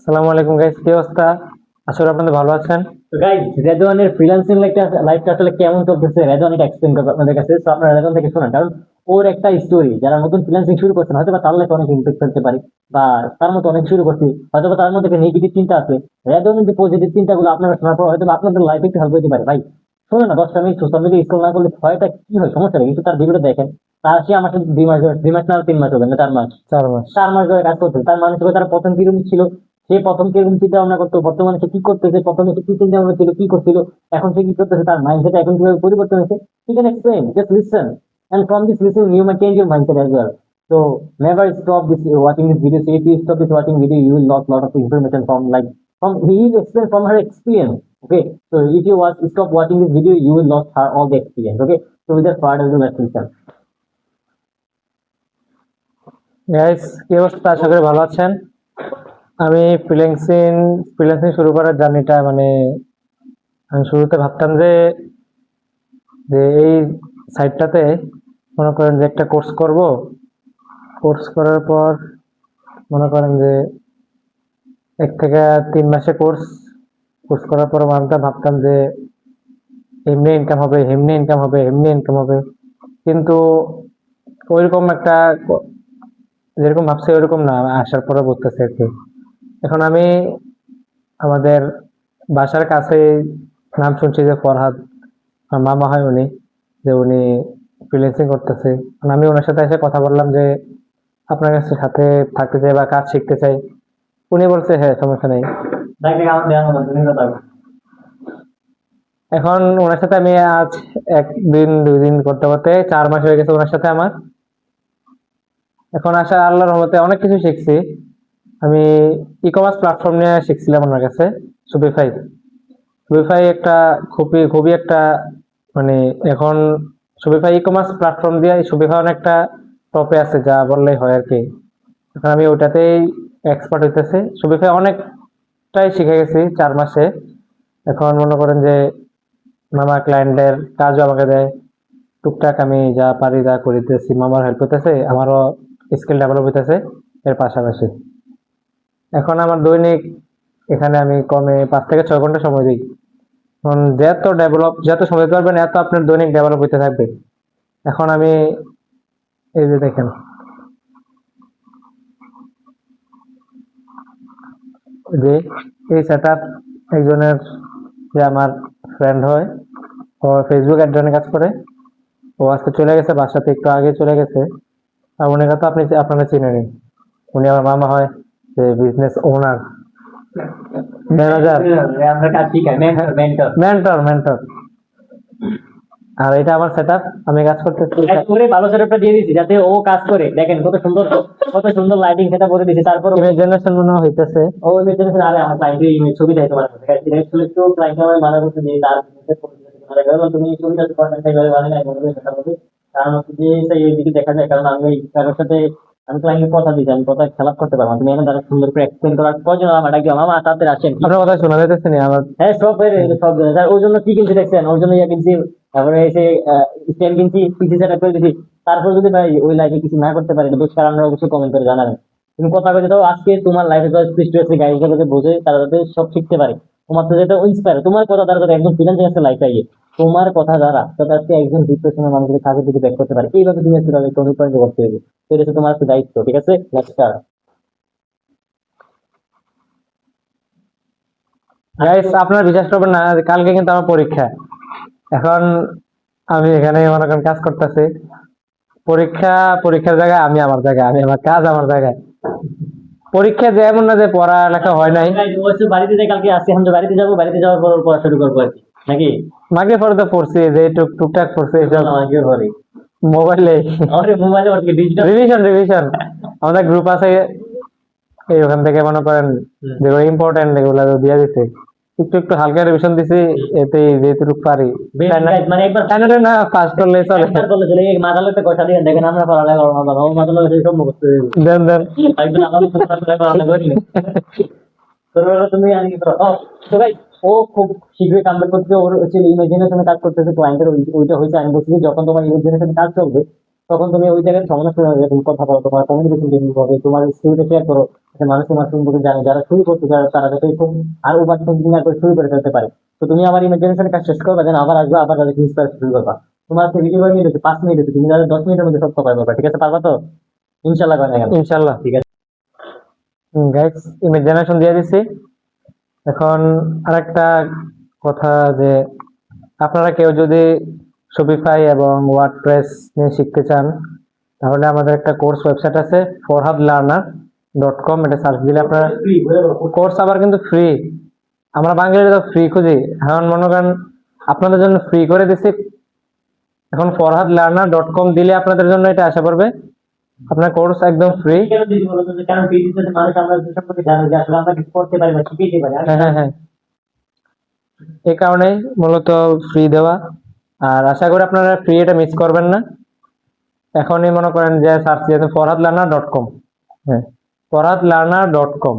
আসসালামু আলাইকুম গাইস কি অবস্থা? আসলে আপনাদের ভালো আছেন। তো গাইজ রেদওয়ানের ফ্রিল্যান্সিং লাইফটা লাইফটা আসলে কেমন চলতেছে, রেদওয়ান এটা করবে আপনাদের কাছে। আপনারা রেদওয়ান থেকে শোনেন, কারণ ওর একটা স্টোরি যারা নতুন ফ্রিল্যান্সিং শুরু করছেন হয়তো বা তার লাইফে অনেক ইম্প্যাক্ট ফেলতে পারে, বা তার মতো অনেক শুরু করছে হয়তো বা তার মধ্যে নেগেটিভ চিন্তা আছে। রেদওয়ানের যে পজিটিভ চিন্তাগুলো আপনারা শোনার পর হয়তো আপনাদের লাইফে একটু হেল্প হতে পারে। ভাই শোনো না দশটা মিনিট সোশ্যাল মিডিয়া স্কুল না করলে হয়তো কি হয়? সমস্যা কিন্তু তার ভিডিওটা দেখেন। তার সে আমার সাথে দুই মাস ধরে- দুই মাস না তিন মাস হবে না চার মাস চার মাস চার মাস ধরে কাজ করতে তার মানসিকতা তার প্রথম কীরকম ছিল সে প্রথম কীরকম চিন্তা ভাবনা করতো বর্তমানে সে কি করতেছে প্রথমে সে কি চিন্তা ভাবনা ছিল কি করছিল এখন সে কি করতেছে তার মাইন্ডসেট এখন কীভাবে পরিবর্তন হয়েছে he can explain just listen and from this listening you might change your mindset as well so never stop this uh, watching this video so if you stop this watching video you will lose lot of information from like from he will explain from her experience okay so if you watch stop watching this video you will lose her all the experience okay so without further ado let's listen guys কি অবস্থা? আশা করি ভালো আছেন। আমি freelancing freelancing শুরু করার জার্নিটা মানে আমি শুরুতে ভাবতাম যে যে এই সাইটটাতে মনে করেন যে একটা কোর্স করব। কোর্স করার পর মনে করেন যে এক থেকে তিন মাসে কোর্স কোর্স করার পর মানতে ভাবতাম যে এমনি ইনকাম হবে, এমনি ইনকাম হবে, এমনি ইনকাম হবে। কিন্তু ওইরকম একটা যেরকম ভাবছি ওইরকম না আসার পরে বুঝতেছি আর কি। এখন আমি আমাদের বাসার কাছে নাম শুনছি যে ফরহাদ আমার মামা হয় উনি যে উনি ফ্রিল্যান্সিং করতেছে। আমি ওনার সাথে এসে কথা বললাম যে আপনার কাছে সাথে থাকতে চাই বা কাজ শিখতে চাই। উনি বলছে হ্যাঁ সমস্যা নেই। এখন ওনার সাথে আমি আজ একদিন দুই দিন করতে করতে চার মাস হয়ে গেছে ওনার সাথে আমার। এখন আসা আল্লাহর রহমতে অনেক কিছু শিখছি। আমি ই কমার্স প্ল্যাটফর্ম নিয়ে শিখছিলাম ওনার কাছে সুবিফাই সুবিফাই একটা খুবই খুবই একটা মানে এখন সুবিফাই ই কমার্স প্ল্যাটফর্ম দিয়ে সুবিফাই অনেকটা টপে আছে যা বললেই হয় আর কি। এখন আমি ওটাতেই এক্সপার্ট হইতেছি। সুবিফাই অনেকটাই শিখে গেছি চার মাসে। এখন মনে করেন যে মামা ক্লায়েন্টের কাজও আমাকে দেয়। টুকটাক আমি যা পারি যা করিতেছি, মামার হেল্প হইতেছে, আমারও স্কিল ডেভেলপ হইতেছে এর পাশাপাশি। এখন আমার দৈনিক, এখানে আমি কমে পাঁচ থেকে ছয় ঘণ্টা সময় দিই। এখন যত ডেভেলপ যত সময় দিতে পারবেন, এত আপনার দৈনিক ডেভেলপ হইতে থাকবে। এখন আমি এই যে দেখেন। যে এই সেট একজনের যে আমার ফ্রেন্ড হয়, ও ফেসবুক অ্যাডজনে কাজ করে। ও আজকে চলে গেছে, বাসাতে একটু আগে চলে গেছে। আর উনাকে তো আপনি আপনারা চিনেনি উনি আমার মামা হয় যে business owner manager mentor mentor আর এটা আমার সেট আমি কাজ করতেছি। করে ভালো সেটআপটা দিয়ে দিছি যাতে ও কাজ করে। দেখেন কত সুন্দর কত সুন্দর লাইটিং সেটা করে দিছি। তারপর ইমাজিনেশন মনে হয় হইতেছে। ও ইমেজ জেনারেশন আরে আমার ক্লায়েন্টের ইমেজ ছবি দেয় তোমার কাছে গাইস ডিরেক্ট তো ক্লায়েন্ট আমার মানা করতে দিয়ে তার মানে তুমি ছবিটা কন্টেন্ট সেইভাবে বানাই নাই বলবে সেটা বলবে কারণ হচ্ছে যে সেই এইদিকে দেখা যায় কারণ আমি ওই কারোর সাথে আমি ক্লায়েন্টের কথা দিচ্ছি আমি কথা খেলাপ করতে পারব তুমি এখন তারা সুন্দর করে এক্সপ্লেন করার প্রয়োজন আমার ডাকি মামা তাতে আসেন। আপনার কথা শোনা যাইতেছে না আমার। হ্যাঁ সব হয়ে সব গেছে। ওর জন্য কি কিনছি দেখছেন? ওর জন্য ইয়া কিনছি তারপরে এসে স্ট্যান্ড কিনছি পিসি সেট করে দিছি। তারপর যদি ভাই ওই লাইফে কিছু না করতে পারি দোষ কারণ অবশ্যই কমেন্ট করে জানাবেন। তুমি কথা বলে দাও আজকে তোমার লাইফে যত সৃষ্টি হয়েছে গাড়ি যাতে বোঝে তারা যাতে সব শিখতে পারে। তোমার তো যেটা ইন্সপায়ার তোমার কথা দ্বারা যাতে একজন ফিনান্সিং লাইফে আইয়ে। তোমার কথা দ্বারা আজকে একজন ডিপ্রেশনের মানুষকে কাজের দিকে ব্যাক করতে পারে। এইভাবে তুমি আজকে তাদেরকে অনুপ্রাণিত করতে হবে। এটা হচ্ছে তোমার দায়িত্ব, ঠিক আছে? স্টার্ট গাইস আপনারা বিশ্বাস করবেন না কালকে কিন্তু আমার পরীক্ষা। এখন আমি এখানে মনে করেন কাজ করতেছি। পরীক্ষা, পরীক্ষার জায়গায় আমি আমার জায়গায়, আমি আমার কাজ আমার জায়গায়। পরীক্ষা যে এমন না যে পড়ালেখা হয় নাই। বাড়িতে যাই, কালকে আসছি এখন বাড়িতে যাব, বাড়িতে যাওয়ার পর পড়া শুরু করব আর কি। নাকি? মাকে পরে তো পড়ছি যে টুক টুকটাক পড়ছি এসব মোবাইলে। আরে মোবাইলে ওর ডিজিটাল রিভিশন রিভিশন আমাদের গ্রুপ আছে এই ওখান থেকে মনে করেন যেগুলো ইম্পর্টেন্ট এগুলো দিয়ে দিছে। একটু একটু হালকা রিভিশন দিছি এতে যেটুকু পারি। মানে একবার না পাস করলে চলে এই মাথা কথা দিয়ে দেখেন আমরা পড়ালেখা করব না সব মুখস্থ দেন দেন। আমাদের তোর তুমি ও তো ও খুব শীঘ্রই কামব্যাক করতে ওর হচ্ছে ইমাজিনেশনে কাজ করতেছে ক্লায়েন্টের ওইটা হয়েছে আমি বলছি যখন তোমার ইমাজিনেশনে কাজ চলবে তখন তুমি ওই জায়গায় সমস্যা তুমি কথা বলো তোমার কমিউনিকেশন টেকনিক হবে তোমার স্কিলটা শেয়ার করো মানুষ তোমার সম্পর্কে জানে। যারা শুরু করতে যারা তারা যাতে এরকম আর ওভার থিঙ্কিং না করে শুরু করে ফেলতে পারে। তো তুমি আমার ইমার্জেন্সির কাজ শেষ করবে দেন আবার আসবে আবার তাদেরকে ইন্সপায়ার শুরু করবা। তোমার আজকে ভিডিও মিনিট হচ্ছে? পাঁচ মিনিট হচ্ছে। তুমি তাদের দশ মিনিটের মধ্যে সব কভার করবে ঠিক আছে? পারবা তো? ইনশাল্লাহ ইনশাল্লাহ। ঠিক আছে। গাইস ইমেজ জেনারেশন দিয়ে দিছি। এখন আরেকটা কথা যে আপনারা কেউ যদি শপিফাই এবং ওয়ার্ডপ্রেস নিয়ে শিখতে চান, তাহলে আমাদের একটা কোর্স ওয়েবসাইট আছে ফরহাদ লার্নার ডট কম এটা সার্চ দিলে আপনারা কোর্স আবার কিন্তু ফ্রি আমরা বাঙালিরা তো ফ্রি খুঁজি। এখন মনে করেন আপনাদের জন্য ফ্রি করে দিছি। এখন ফরহাদ লার্নার ডট কম দিলে আপনাদের জন্য এটা আশা করবে। আপনার কোর্স একদম ফ্রি এ দিদি বলো তো? যে কারণ ভিডিওতে মানুষ আমরা যে সম্পর্কে জানে যে আসলে আমরা কিছু করতে পারি না শিখতে পারি। হ্যাঁ হ্যাঁ হ্যাঁ। এই কারণেই মূলত ফ্রি দেওয়া। আর আশা করি আপনারা ফ্রি এটা মিস করবেন না। এখনই মনে করেন যে সার্চ দিয়ে ফরহাদ লার্নার ডট কম হ্যাঁ ফরহাদ লার্নার ডট কম